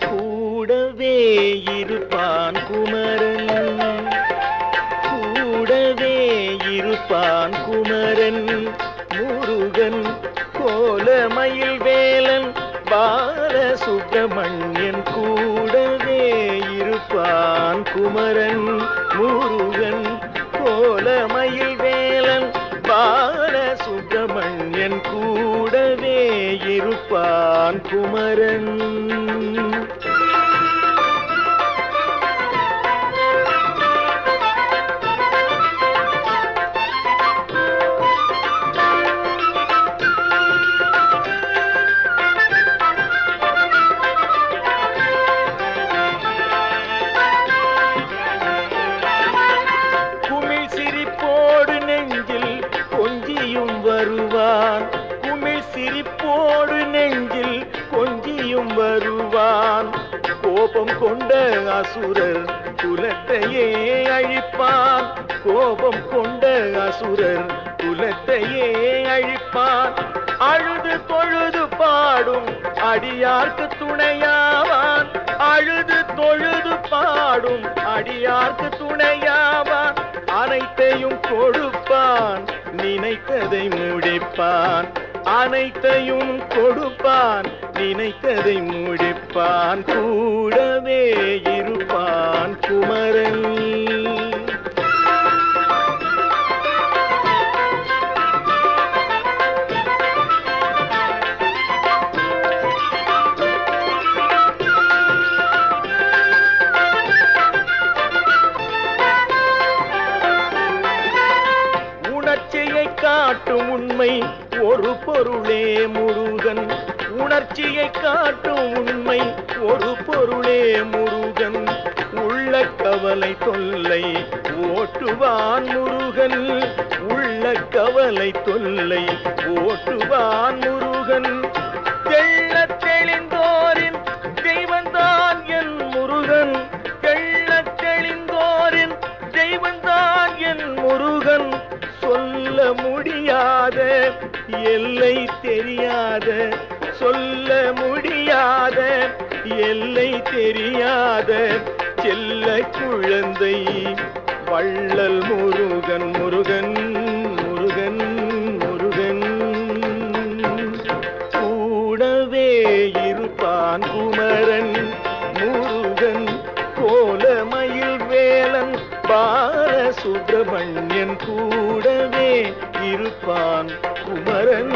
கூடவே முருகன் முருகன் கோலமயில் வேலன் பால சுப்பிரமணியன் கூடவே இருப்பான் குமரன். முருகன் கோலமயில் வேலன் பால சுப்பிரமணியன் கூடவே இருப்பான் குமரன். வருவான் குமிழ் சிரிப்போடு நெஞ்சில் கொஞ்சியும் வருவான் கோபம் கொண்ட அசுரர் குலத்தையே அழிப்பான் கோபம் கொண்ட அசுரர் குலத்தையே அழிப்பான் அழுது தொழுது பாடும் அடியார்க்கு துணையாவான் அழுது தொழுது பாடும் அடியார்க்கு துணையாவான் அனைத்தையும் கொடுப்பான் நினைத்ததை முடிப்பான். அனைத்தையும் கொடுப்பான் நினைத்ததை முடிப்பான். கூடவே உணர்ச்சியை காட்டும் உண்மை ஒரு பொருளே முருகன். உணர்ச்சியை காட்டும் உண்மை ஒரு பொருளே முருகன். உள்ள கவலை தொல்லை ஓட்டுவான் முருகன். உள்ள கவலை தொல்லை ஓட்டுவான் முருகன். தெரியாத சொல்ல முடியாத எல்லை தெரியாத செல்ல குழந்தை வள்ளல் முருகன் முருகன் முருகன் முருகன். கூடவே இருப்பான் குமரன் முருகன் கோலமயில் வேலன் பால சுப்பிரமணியன் கூடவே இருப்பான் குமரன்.